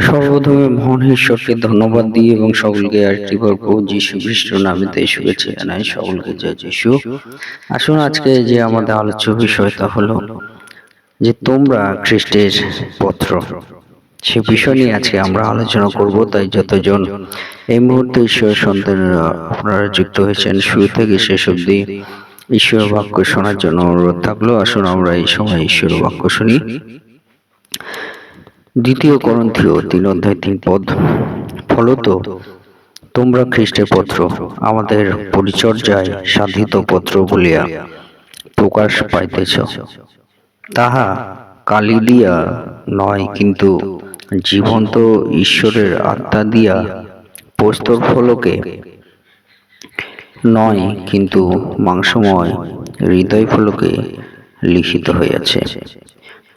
সর্বপ্রথমে মহান ঈশ্বরকে ধন্যবাদ দিই এবং সকলকে আরেকটি বার প্রভু যীশু খ্রিস্ট নামেতে শুভেচ্ছা জানাই। সকলকে জয় যীশু। আসুন আজকে যে আমাদের আলোচ্য বিষয় তা হলো যে তোমরা খ্রিস্টের পত্র। সে বিষয় নিয়ে আজকে আমরা আলোচনা করব, তাই যতজন এই মুহূর্তে ঈশ্বরের সন্তানেরা আপনারা যুক্ত হয়েছেন, শুরু থেকে শেষ অবধি ঈশ্বর বাক্য শোনার জন্য অনুরোধ থাকল। আসুন আমরা এই সময় ঈশ্বর বাক্য শুনি। দ্বিতীয় করন্থীয় তিন অধ্যায় তিন পদ, ফলত তোমরা খ্রিস্টের পত্র, আমাদের পরিচর্যায় সাধিত পত্র বলিয়া প্রকাশ পাইতেছ। তাহা কালি দিয়া নয়, কিন্তু জীবন্ত ঈশ্বরের আত্মা দিয়া প্রস্তর ফলকে নয়, কিন্তু মাংসময় হৃদয় ফলকে লিখিত হইয়াছে।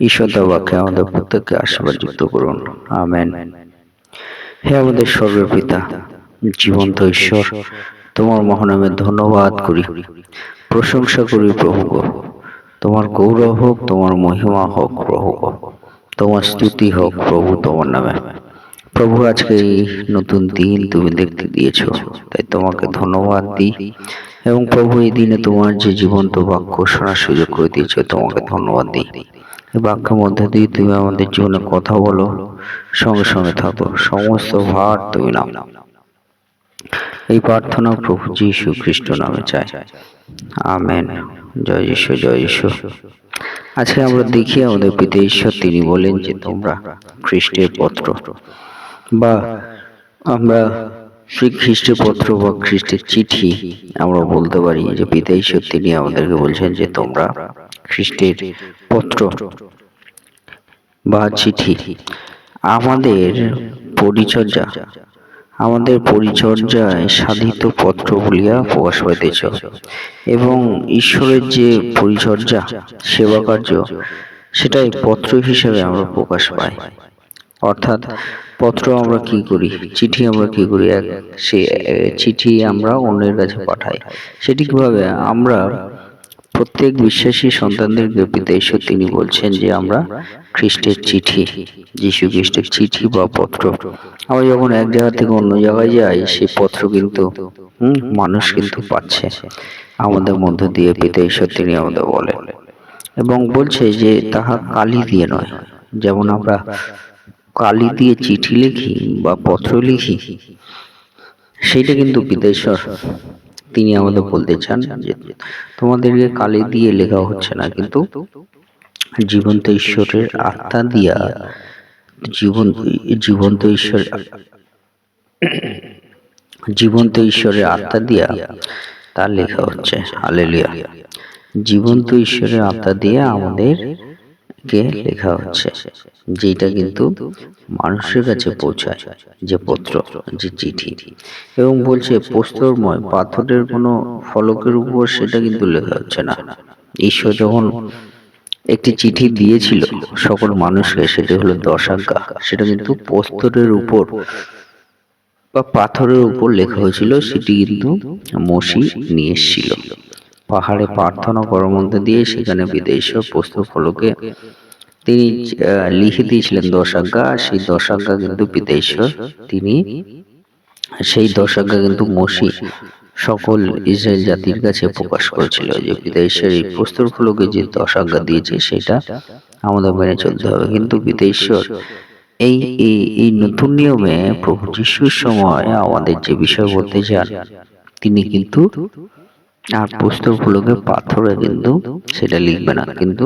ঈশ্বর বাক্যে আমাদের প্রত্যেককে আশীর্বাদ যুক্ত করুন। আমেন। হে আমাদের সর্বপিতা, জীবন্ত ঈশ্বর, তোমার মহানামে ধন্যবাদ করি। প্রশংসা করি প্রভু তোমার গৌরব হোক, তোমার মহিমা হোক, প্রভু তোমার স্তুতি হোক, প্রভু তোমার নামে। প্রভু, আজকে এই নতুন দিন তুমি দেখতে দিয়েছ, তাই তোমাকে ধন্যবাদ দিই। এবং প্রভু, এই দিনে তোমার যে জীবন্ত বাক্য শোনার সুযোগ করে দিয়েছ, তোমাকে ধন্যবাদ দিই। বাক্যের মধ্যে দিয়ে তুমি আমাদের জীবনে কথা বলো, সঙ্গে সঙ্গে থাকো, সমস্ত ভার তুমি নাও। এই প্রার্থনা প্রভু যীশু খ্রিস্ট নামে চাই। আমেন। জয় যীশু জয় যীশু। আজকে আমরা দেখি আমাদের পিতা ঈশ্বর, তিনি বলেন যে তোমরা খ্রিস্টের পত্র বা আমরা শ্রী খ্রিস্টের পত্র বা খ্রিস্টের চিঠি আমরা বলতে পারি যে পিতা ঈশ্বর, তিনি আমাদেরকে বলছেন যে তোমরা খ্রিস্টের পত্র। বা চিঠি। আমাদের পরিচর্যা। আমাদের পরিচর্যায় সাধিত পত্র বলিয়া প্রকাশ পাইতেছ এবং ঈশ্বরের যে পরিচর্যা, সেবা কার্য, সেটাই পত্র হিসেবে আমরা প্রকাশ পাই। অর্থাৎ পত্র আমরা কি করি, চিঠি আমরা কি করি? এক, সে চিঠি আমরা অন্যের কাছে পাঠাই। সেটি কীভাবে? আমরা প্রত্যেক বিশ্বাসী সন্তানদের ঈশ্বর তিনি বলছেন যে আমরা খ্রিস্টের চিঠি, যীশু খ্রিস্টের চিঠি বা পত্র। আমরা যখন এক জায়গা থেকে অন্য জায়গায় যাই, সেই পত্র কিন্তু মানুষ কিন্তু পাচ্ছে। আমাদের মধ্য দিয়ে পিতা তিনি আমাদের বলেন। এবং বলছে যে তাহা কালি দিয়ে নয়। যেমন আমরা কালি দিয়ে চিঠি লিখি বা পত্র লিখি সেইটা কিন্তু বিদেশ্বর তিনি আমাদের বলতে চান যে তোমাদেরকে কালি দিয়ে লেখা হচ্ছে না, কিন্তু জীবন্ত ঈশ্বরের আত্মা দিয়া জীবন জীবন্ত ঈশ্বর, জীবন্ত ঈশ্বরের আত্মা দিয়া তা লেখা হচ্ছে। হালেলিয়া জীবন্ত ঈশ্বরের আত্মা দিয়ে আমাদের কে লেখা হচ্ছে যেটা কিন্তু মানুষের কাছে পৌঁছায়, যে পত্র, যে চিঠি। এবং বলছে, প্রস্তরময় পাথরের কোনো ফলকের উপর সেটা কিন্তু লেখা হচ্ছে না। ঈশ্বর যখন একটি চিঠি দিয়েছিল, সকল মানুষকে সেটা হলো দশাজ্ঞা। সেটা কিন্তু প্রস্তরের উপর বা পাথরের উপর লেখা হয়েছিল, সেটি কিন্তু মসি নিয়ে এসেছিল। পাহাড়ে প্রার্থনা করার মধ্যে দিয়ে সেখানে বিদেশীয় প্রস্তুত ফলকে তিনি লিখে দিয়েছিলেন দশাজ্ঞা। সেই দশাজ্ঞা কিন্তু বিদেশ্বর তিনি সেই দশাজ্ঞা কিন্তু মসি। সকল ইসরায়েল জাতির কাছে প্রকাশ করেছিল যে বিদেশের এই প্রস্তুর ফলকে যে দশাজ্ঞা দিয়েছে সেটা আমাদের মেনে চলতে হবে। কিন্তু বিদেশ্বর এই এই নতুন নিয়মে প্রভু যিশুর সময় আমাদের যে বিষয় বলতে চান তিনি কিন্তু আর পুস্তকগুলোকে পাথরে কিন্তু সেটা লিখবে না, কিন্তু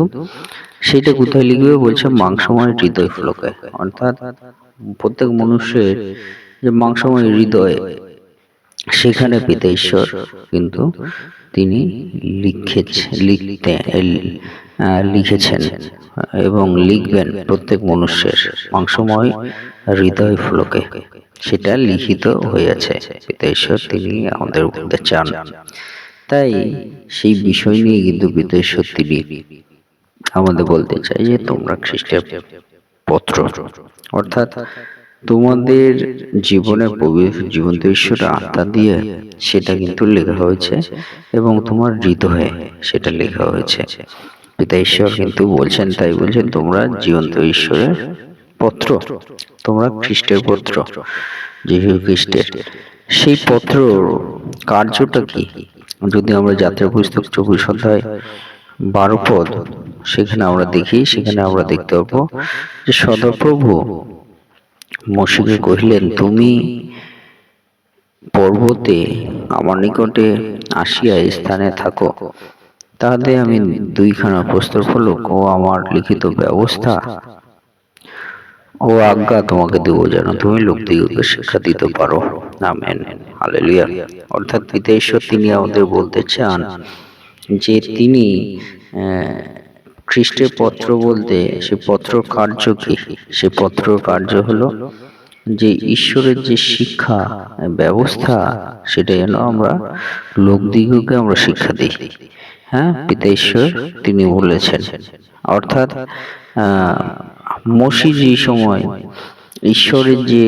সেটা কোথায় লিখবে বলছে মাংসময় হৃদয় ফলকে অর্থাৎ প্রত্যেক মানুষের যে মাংসময় হৃদয়, সেখানে পিতা ঈশ্বর কিন্তু তিনি লিখেছে, লিখতে লিখেছেন এবং লিখবেন প্রত্যেক মনুষ্যের মাংসময় হৃদয় ফলকে সেটা লিখিত হয়েছে। পিতা ঈশ্বর তিনি আমাদের বলতে চান তাই সেই বিষয় নিয়ে কিন্তু বিদেশ সত্যি আমাদের বলতে চাই যে তোমরা খ্রিস্টের পত্র। অর্থাৎ তোমাদের জীবনের জীবন্ত ঈশ্বর আত্মা দিয়ে সেটা কিন্তু লেখা হয়েছে এবং তোমার হৃদয়ে সেটা লেখা হয়েছে। পিতা ঈশ্বর কিন্তু বলছেন তাই বলছেন তোমরা জীবন্ত ঈশ্বরের পত্র। তোমরা খ্রিস্টের পত্র। যীশু খ্রিস্টের। সেই পত্র কার্যটা কি? যদি আমরা যাত্রা পুস্তক চব্বিশ অধ্যায় বারো পদ সেখানে আমরা দেখি, সেখানে আমরা দেখতে পাবো যে সদাপ্রভু মসিকে কহিলেন, তুমি পর্বতে আমার নিকটে আসিয়া স্থানে থাকো। তাহাতে আমি দুইখানা প্রস্তর ফলক ও আমার লিখিত ব্যবস্থা ও আজ্ঞা তোমাকে দেবো যেন তুমি লোকদিগকে শিক্ষা দিতে পারো। আমেন। হালেলুয়া। অর্থাৎ পিতা ঈশ্বর তিনি আমাদের বলতে চান যে তিনি খ্রিস্টের পত্র বলতে সে পত্র কার্য কি? সে পত্র কার্য হলো যে ঈশ্বরের যে শিক্ষা, ব্যবস্থা, সেটা যেন আমরা লোকদিগকে আমরা শিক্ষা দিই। হ্যাঁ? পিতা ঈশ্বর তিনি বলেছেন। অর্থাৎ মসি যে সময়, ঈশ্বরের যে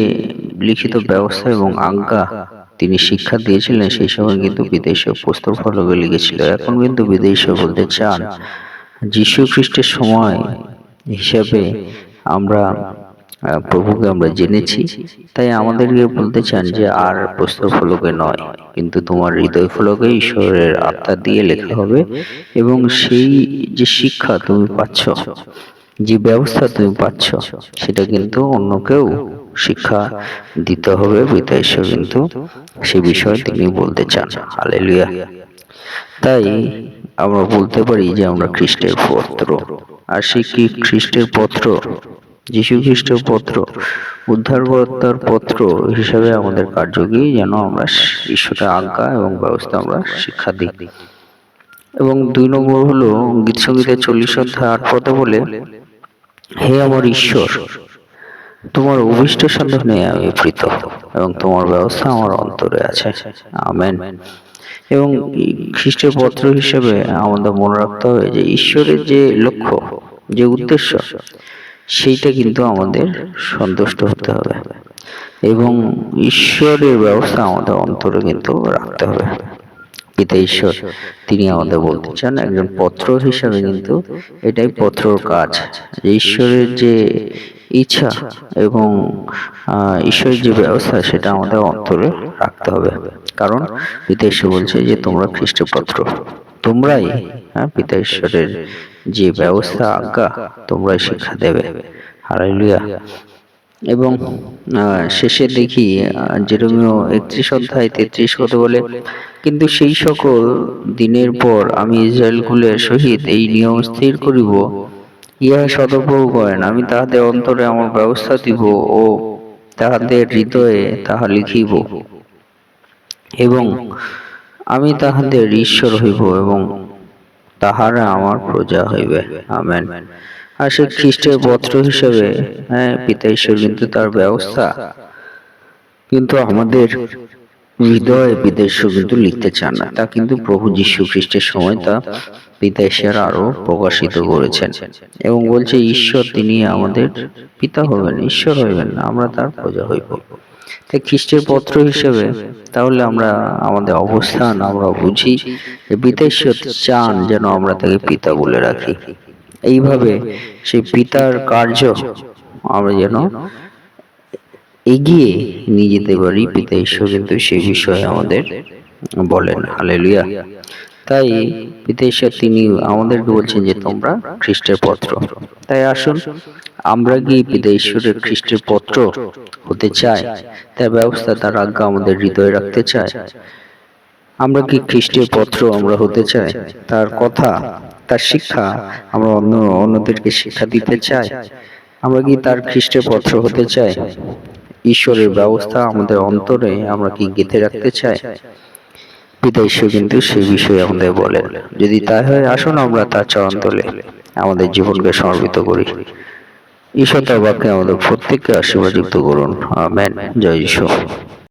লিখিত ব্যবস্থা এবং আজ্ঞা তিনি শিক্ষা দিয়েছিলেন, সেই সময় কিন্তু বিদেশে পুস্তক ফলকে লিখেছিল। এখন কিন্তু বিদেশে বলতে চান, যীশু খ্রিস্টের সময় হিসাবে আমরা প্রভুকে আমরা জেনেছি। তাই আমাদেরকে বলতে চান যে আর পুস্তক ফলকে নয়, কিন্তু তোমার হৃদয় ফলকে ঈশ্বরের আত্মা দিয়ে লেখা হবে এবং সেই যে শিক্ষা তুমি পাচ্ছ যে ব্যবস্থা তুমি পাচ্ছ, সেটা কিন্তু অন্য কেউ শিক্ষা দিতে হবে ঈশ্বর কিন্তু সে বিষয়ে তিনি বলতে চান। হালেলুয়া। তাই আমরা বলতে পারি যে আমরা খ্রিস্টের পত্র। আর সে কি খ্রিস্টের পত্র? যীশু খ্রিস্টের পত্র। উদ্ধারকর্তার পত্র হিসাবে আমাদের কার্যকে যেন আমরা ঈশ্বরের আজ্ঞা এবং ব্যবস্থা আমরা শিক্ষা দিই। এবং দুই নম্বর হলো গীতসঙ্গীতের চল্লিশ অধ্যায় আট পদে বলে হে আমার ঈশ্বর, তোমার অভিষ্ট সাধনে আমি প্রীত এবং তোমার ব্যবস্থা আমার অন্তরে আছে। আমেন। এবং খ্রিস্টের পত্র হিসেবে আমাদের মনে রাখতে হবে যে ঈশ্বরের যে লক্ষ্য, যে উদ্দেশ্য, সেইটা কিন্তু আমাদের সন্তুষ্ট হতে হবে। এবং ঈশ্বরের ব্যবস্থা আমাদের অন্তরে কিন্তু রাখতে হবে। পিতা ঈশ্বর, তিনি আমাদের বলতে চান একজন পত্র হিসাবে কিন্তু এটাই পত্রর কাজ ঈশ্বরের যে ইচ্ছা এবং ঈশ্বরের যে ব্যবস্থা সেটা আমাদের অন্তরে রাখতে হবে। কারণ পিতা ঈশ্বর বলছে যে তোমরা খ্রিস্টপত্র, তোমরাই হ্যাঁ পিতা ঈশ্বরের যে ব্যবস্থা, আজ্ঞা তোমরাই শিক্ষা দেবে। হারাইলুয়া এবং শেষে দেখি যেরকম একত্রিশ অধ্যায় তেত্রিশ কথা বলে কিন্তু সেই সকল দিনের পর আমি ইসরায়েলকুলের সহিত এই নিয়ম স্থির করিব। ইহা সদপ্রভু করেন। আমি তাহাদের অন্তরে আমার ব্যবস্থা দিব ও তাহাদের হৃদয়ে তাহা লিখিব। এবং আমি তাহাদের ঈশ্বর হইব এবং তাহারা আমার প্রজা হইবে। আমেন। আর সে খ্রিস্টের পত্র হিসেবে হ্যাঁ পিতা ঈশ্বর কিন্তু তার ব্যবস্থা। কিন্তু আমাদের হৃদয়ে বিদেশ কিন্তু লিখতে চান না। তা কিন্তু প্রভু যীশু খ্রিস্টের সময় তা পিতা ঈশ্বর আরও প্রকাশিত করেছেন। এবং বলছে ঈশ্বর তিনি আমাদের পিতা হবেন ঈশ্বর হইবেন না আমরা তার প্রজা হইব। তাই খ্রিস্টের পত্র হিসেবে তাহলে আমরা আমাদের অবস্থান আমরা বুঝি যে পিতা ঈশ্বর চান যেন আমরা তাকে পিতা বলে রাখি। এইভাবে সেই পিতার কার্য আমরা যেন এগিয়ে নিয়ে যেতে পারি, পিতা ঈশ্বর কিন্তু সে বিষয়ে আমাদের বলেন। হালেলুয়া। তাই পিতা ঈশ্বর তিনি আমাদেরকে বলছেন যে তোমরা খ্রিস্টের পত্র। তাই আসুন, আমরা কি পিতা ঈশ্বরের খ্রিস্টের পত্র হতে চাই। তার ব্যবস্থা, তার আজ্ঞা আমাদের হৃদয়ে রাখতে চায় আমরা কি খ্রিস্টের পত্র আমরা হতে চাই? তার কথা তার শিক্ষা আমরা অন্য অন্যদেরকে শিক্ষা দিতে চাই। আমরা কি তার খ্রিস্টের পত্র হতে চাই? ঈশ্বরের ব্যবস্থা আমাদের অন্তরে আমরা কি গেঁথে রাখতে চাই? পিতা ঈশ্বর কিন্তু সেই বিষয়ে আমাদের বলেন, যদি তাই হয়, আসুন আমরা তার চরণ তোলে আমাদের জীবনকে সমর্পিত করি। ঈশ্বর তার বাক্যে আমাদের প্রত্যেককে আশীর্বাদ যুক্ত করুন। আমেন। জয় ঈশ্বর